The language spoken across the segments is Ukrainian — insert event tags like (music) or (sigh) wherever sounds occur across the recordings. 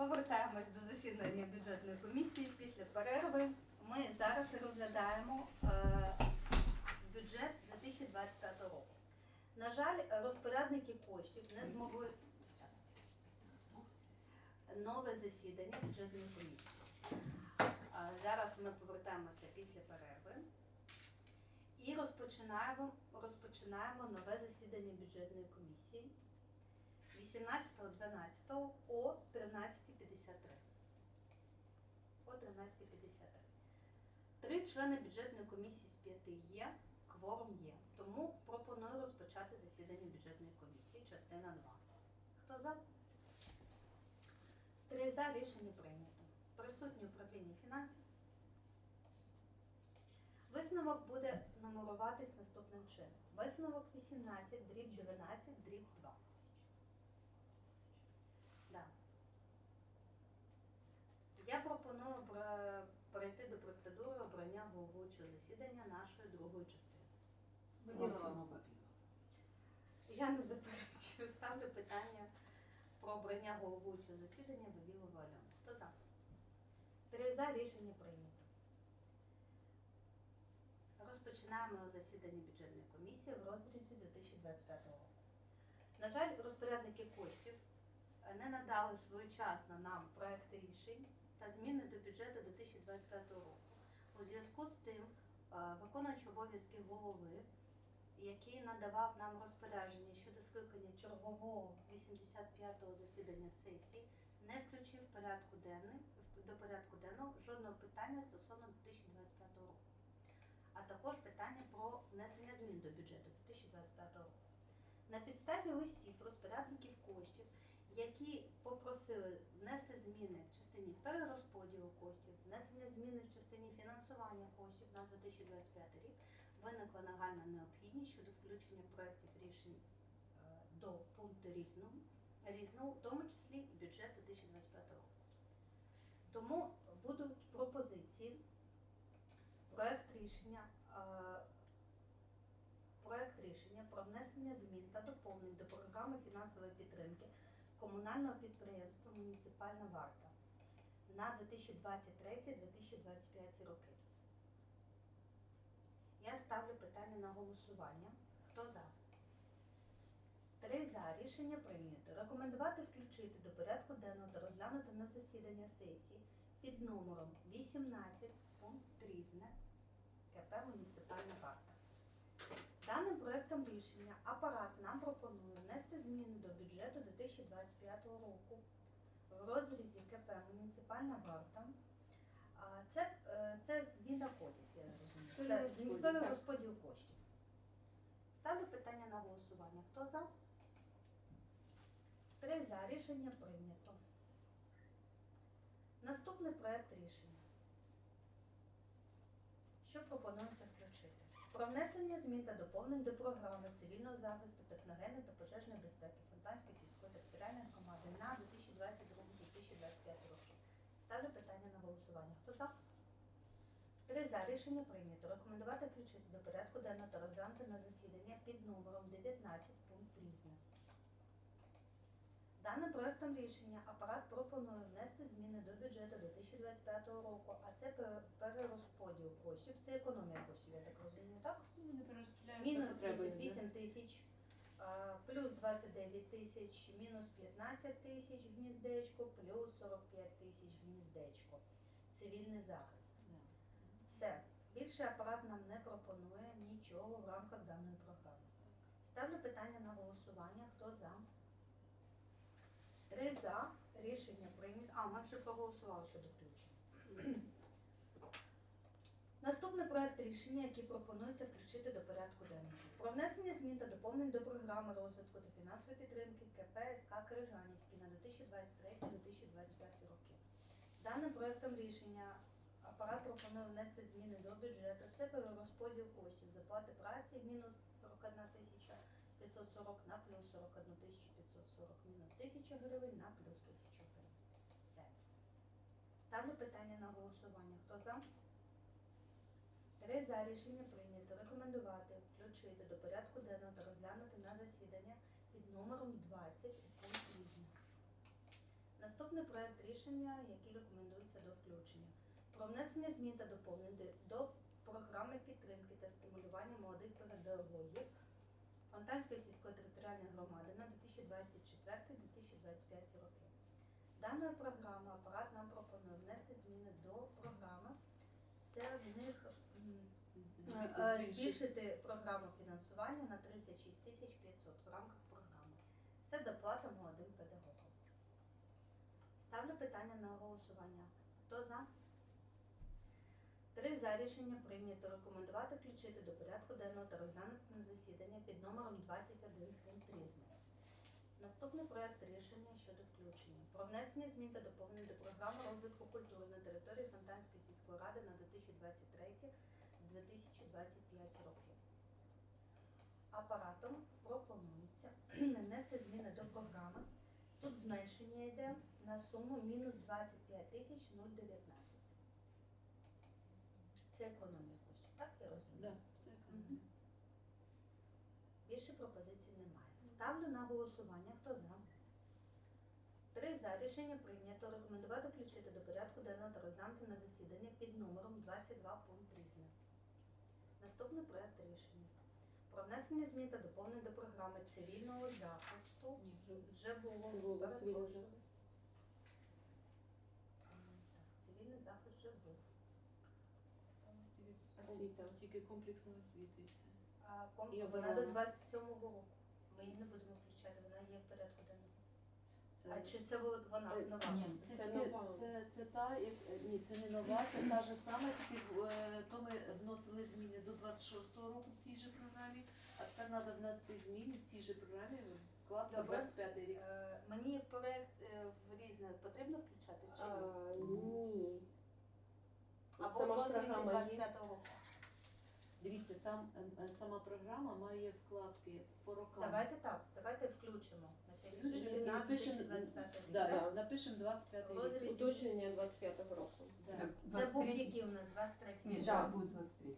Повертаємось до засідання бюджетної комісії після перерви. Ми зараз розглядаємо е, бюджет 2025 року. На жаль, розпорядники коштів не змогли нове засідання бюджетної комісії. Зараз ми повертаємося після перерви і розпочинаємо, розпочинаємо нове засідання бюджетної комісії 18.12 о 13.53. О 13.53. Три члени бюджетної комісії з п'яти є, кворум є. Тому пропоную розпочати засідання бюджетної комісії, частина 2. Хто за? Три за рішення прийнято. Присутні управління фінансів. Висновок буде нумеруватись наступним чином. Висновок 18, дріб 12, дріб 2. Да. Я пропоную перейти до процедури обрання головуючого засідання нашої другої частини. Вавілова. Я не заперечую, ставлю питання про обрання головуючого засідання Вавілова Альони. Хто за? Три за рішення прийнято. Розпочинаємо засідання бюджетної комісії в розрізі 2025 року. На жаль, розпорядники коштів е, не надали своєчасно нам проекти рішень та зміни до бюджету 2025 року. У зв'язку з тим, е, виконуючи обов'язки голови, який надавав нам розпорядження щодо скликання чергового 85-го засідання сесії, не включив порядку денний, до порядку денного жодного питання стосовно 2025 року, а також питання про внесення змін до бюджету 2025 року. На підставі листів розпорядників коштів, які попросили внести зміни в частині перерозподілу коштів, внесення зміни в частині фінансування коштів на 2025 рік, виникла нагальна необхідність щодо включення проєктів рішень е, до пункту різного, різного, в тому числі і бюджет 2025 року. Тому будуть пропозиції, проєкт рішення, е, проєкт рішення про внесення змін та доповнень до програми фінансової підтримки комунального підприємства Муніципальна варта на 2023-2025 роки. Я ставлю питання на голосування. Хто за? Три за. Rішення прийнято. Рекомендувати включити до порядку денного та розглянути на засідання сесії під номером 18 пункт різне КП Муніципальна варта. Даним проектом рішення апарат нам пропонує внести зміни до бюджету 2025 року в розрізі КП Муніципальна варта. Це, е, це зміна кодів, я розумію. Це Перерозподіл, змі- перерозподіл коштів. Ставлю питання на голосування. Хто за? Три за. Рішення прийнято. Наступний проект рішення. Що пропонується включити? Про внесення змін та доповнень до програми цивільного захисту техногенної та пожежної безпеки Фонтанської сільської територіальної громади на 2022-2025 роки. Ставлю питання на голосування. Хто за? Три за рішення прийнято. Рекомендувати включити до порядку денного та розглянути на засідання під номером 19 пункт різне. Даним проектом рішення апарат пропонує внести зміни до бюджету 2025 року, а це перерозподіл коштів. Це економія коштів, я так розумію, так? Ну, перерозподіляють Мінус 38 тисяч, плюс 29 тисяч, мінус 15 тисяч гніздечко, плюс 45 тисяч гніздечко. Цивільний захист. Все. Більше апарат нам не пропонує нічого в рамках даної програми. Ставлю питання на голосування. Хто за? Три за. Рішення прийнято. А, ми вже проголосували щодо включення. (clears throat) Наступний проект рішення, який пропонується включити до порядку денного. Про внесення змін та доповнень до програми розвитку та фінансової підтримки КП СК Крижанівський на 2023-2025 роки. Даним проектом рішення апарат пропонує внести зміни до бюджету. Це перерозподіл коштів заплати праці мінус 41 тисяча 540 на плюс 41 540 мінус 1000 гривень на плюс 1000 гривень. Все. Ставлю питання на голосування. Хто за? Три за рішення прийнято. Рекомендувати включити до порядку денного та розглянути на засідання під номером 20 пункт різне. Наступний проект рішення, який рекомендується до включення. Про внесення змін та доповнень до- до програми підтримки та стимулювання молодих педагогів Фонтанської сільської територіальної громади на 2024-2025 роки. Даною програмою апарат нам пропонує внести зміни до програми. Це в них Е, збільшити програму фінансування на 36 тисяч 500 в рамках програми. Це доплата молодим педагогам. Ставлю питання на голосування. Хто за? Три за рішення прийнято рекомендувати включити до порядку денного та розглянути на засідання під номером 21 пункт різне. Наступний проект рішення щодо включення про внесення змін та доповнень до програми розвитку культури на території Фонтанської сільської ради на 2023 2025 роки. Апаратом пропонується (clears throat) внести зміни до програми. Тут зменшення йде на суму мінус 25 тисяч 019. Це економія коштів, так я розумію? Да, це економія. Більше пропозицій немає. Ставлю на голосування. Хто за? Три за. Рішення прийнято. Рекомендувати включити до порядку денного та розглянути на засідання під номером 22 пункт різне. Наступний проект рішення. Про внесення змін та доповнень до програми цивільного захисту. Ні, вже було Було перепрошую. цивільний захист. М, Так, цивільний захист вже був. осталось тільки- Освіта. Тільки комплексна освіта і все. А ком- І вона до 27-го року. Ми її не будемо включати, вона є в порядку денному. А Е, чи це во- вона Е, нова? Ні, Це, це нова. Це, це та, як- е, ні, це не нова, це та ж сама, тільки е, то ми вносили зміни до 26-го року в цій же програмі, а тепер треба внести зміни в цій же програмі, вклад на Добре. 25 рік. Е, Мені в проект е, в різне потрібно включати чи А, ні? ні. Або в Сама ж розрізі програма є. 25-го року. Дивіться, там е, е, сама програма має вкладки по рокам. Давайте так, давайте включимо на всякий Включимо случай на напишемо- 2025 рік. Да, так? да, напишемо 25 рік. Розріз. Уточнення 25-го року. Да. Це був який у нас 23 Ні, рік? зараз буде 23.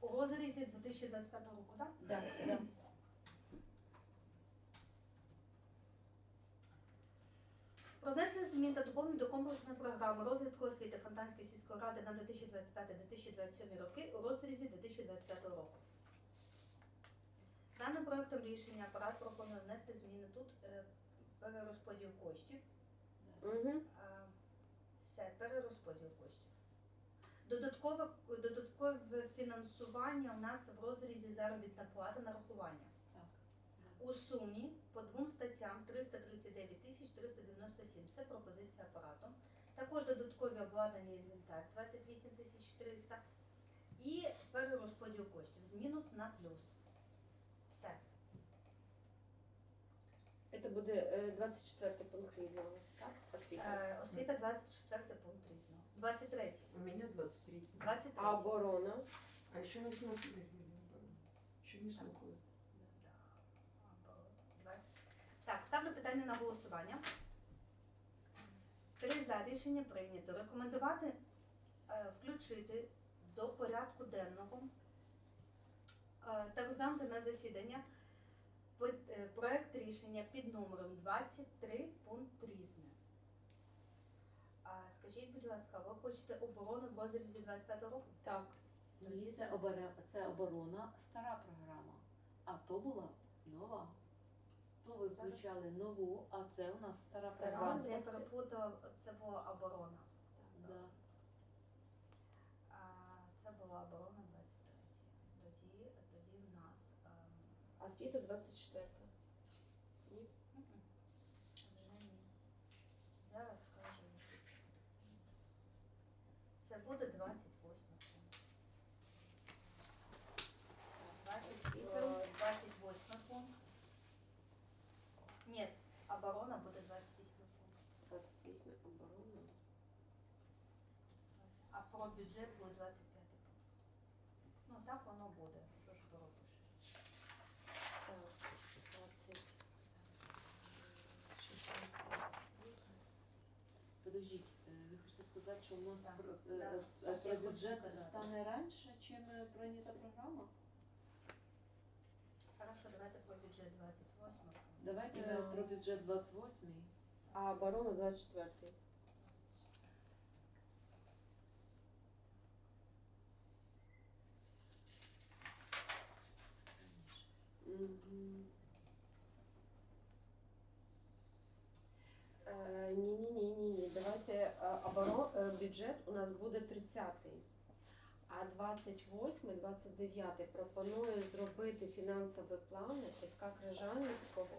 У розрізі 2025 року, так? Да, да. Про внесення змін та доповнень до комплексної програми розвитку освіти Фонтанської сільської ради на 2025-2027 роки у розрізі 2025 року. Даним проектом рішення апарат пропонує внести зміни тут е, перерозподіл коштів. Угу. Все, перерозподіл коштів. Додаткове, додаткове фінансування у нас в розрізі заробітна плата нарахування. У сумі по двом статтям 339 тисяч 397. Це пропозиція апарату. Також додаткові обладнання і інвентар 28 тисяч 300. І перерозподіл коштів з мінус на плюс. Все. Це буде е, 24 пункт різного, так? Освіта. Е, освіта 24 пункт різного. 23. У меня 23. 23. А оборона? А еще не смогли. Еще не смогли. Так, ставлю питання на голосування. Три за рішення прийнято. Рекомендувати е, включити до порядку денного е, та розглянути на засідання е, проект рішення під номером 23 пункт різне. А скажіть, будь ласка, ви хочете оборону в розрізі 25 року? Так. Ні, це, обора... це оборона стара програма, а то була нова. То ви Зараз. включали нову, а це у нас стара А, програма. це я перепутала, це була оборона. Да. А, Це була оборона 23. Тоді, тоді в нас ем, Освіта 24. буде 28 пункт. 20, Освіта. е, 28 пункт. Ні, оборона буде 28 пункт. 28 оборона. А про бюджет буде 25 пункт. Ну так воно буде. Що ж ви робиш? Так, 20. Зараз. Тут подождіть, е, ви хочете сказати, що у нас Так, про, да. е, е, Я про хочу бюджет сказати. стане раніше, чим е, прийнята програма? Хорошо, давайте про бюджет 28. Давайте Да. про бюджет 28 А оборона 24. Мгм. Е, бюджет у нас буде 30-й. А 28, 29 пропоную зробити фінансові плани СК Крижанівського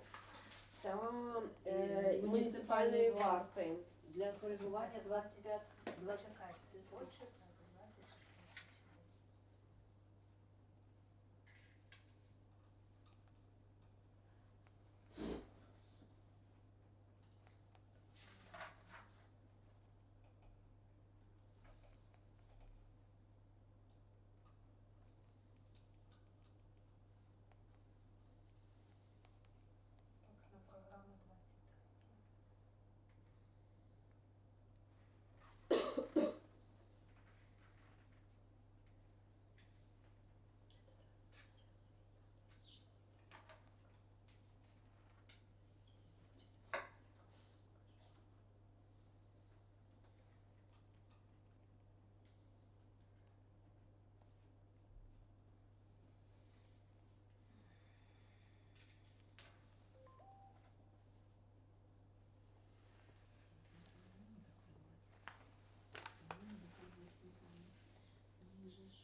та е, Муніципальної муніципальної варти. Для коригування 25 20 Почекайте, почекайте, 24. Оксана, програма 23.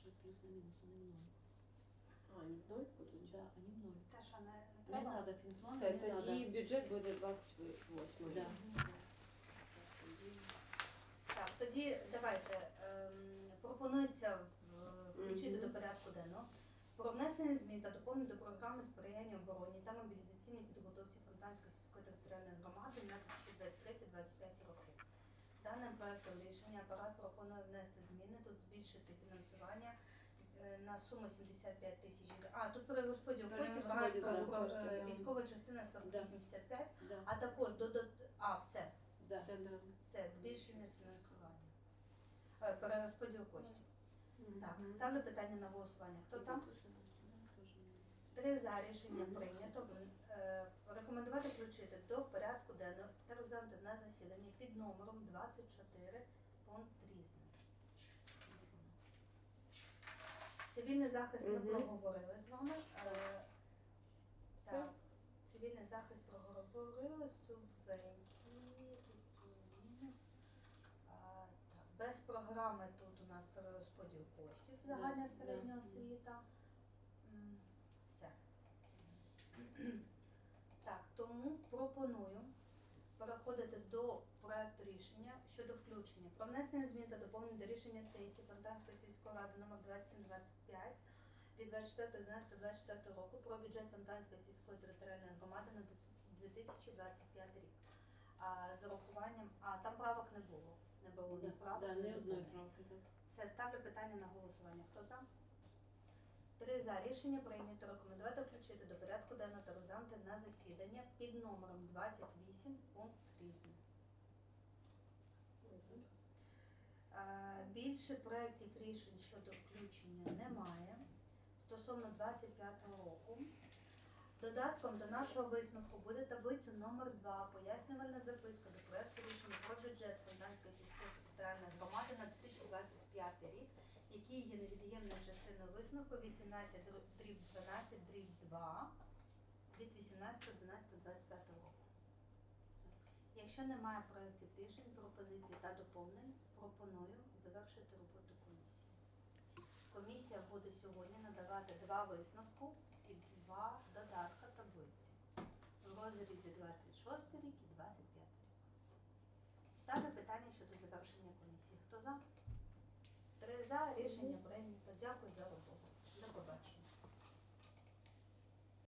Они плюс на минус, они в ноль. А, ні, ноль будуть? Да, они в ноль. Та що, не, не Не треба? надо фінплан, Все, не тоді надо. бюджет буде 28. Да. Так, тоді давайте. ем, пропонується в- включити Мгм. до порядку денного про внесення змін та доповнень до програми сприяння обороні та мобілізаційній підготовці Фонтанської сільської територіальної громади на 2023-2025 роки. Даним проектом рішення апарат пропонує внести зміни, тут збільшити фінансування е, на суму 75 тисяч гривень. А, тут перерозподіл коштів, Перерозподіл, да, про- коштів, е, да. військова частина Да. 4085, Да, а також до, до а, все. да. Все, да. Все, збільшення фінансування. Е, Перерозподіл коштів. Так, ставлю питання на голосування. Хто там? за Три за рішення прийнято. Е, Рекомендувати включити до порядку денного та розглянути на засіданні під номером 24 пункт різне. Цивільний захист ми Мгм. проговорили з вами. Е, Все? Так, цивільний захист проговорили, субвенції, тут мінус. А, так, без програми тут у нас перерозподіл коштів, загальна Да, середня да. освіта. М, Все. Так, тому пропоную переходити до проекту рішення щодо включення про внесення змін та доповнень до рішення сесії Фонтанської сільської ради номер 2725 від 24.11.24 року про бюджет Фонтанської сільської територіальної громади на 2025 рік. А з урахуванням, а там правок не було. Не було ні правок, да, ні ні одної правки, так. Все, ставлю питання на голосування. Хто за? Три за. Рішення прийнято. Рекомендувати включити до порядку денного та розглянути на засідання під номером 28 пункт різне. Мгм. Е, Більше проєктів рішень щодо включення немає. Стосовно 25 року. Додатком до нашого висновку буде таблиця номер 2 пояснювальна записка до проекту рішення про бюджет Фонтанської сільської територіальної громади на 2025 рік, який є невід'ємною частиною висновку 18 дріб 12 дріб 2 від 18.12.25 року. Якщо немає проєктів рішень, пропозицій та доповнень, пропоную завершити роботу комісії. Комісія буде сьогодні надавати два висновку і два додатка таблиці в розрізі 26 рік і 25 рік. Ставлю питання щодо завершення комісії. Хто за? Три за. Рішення прийнято. Дякую за роботу. До побачення.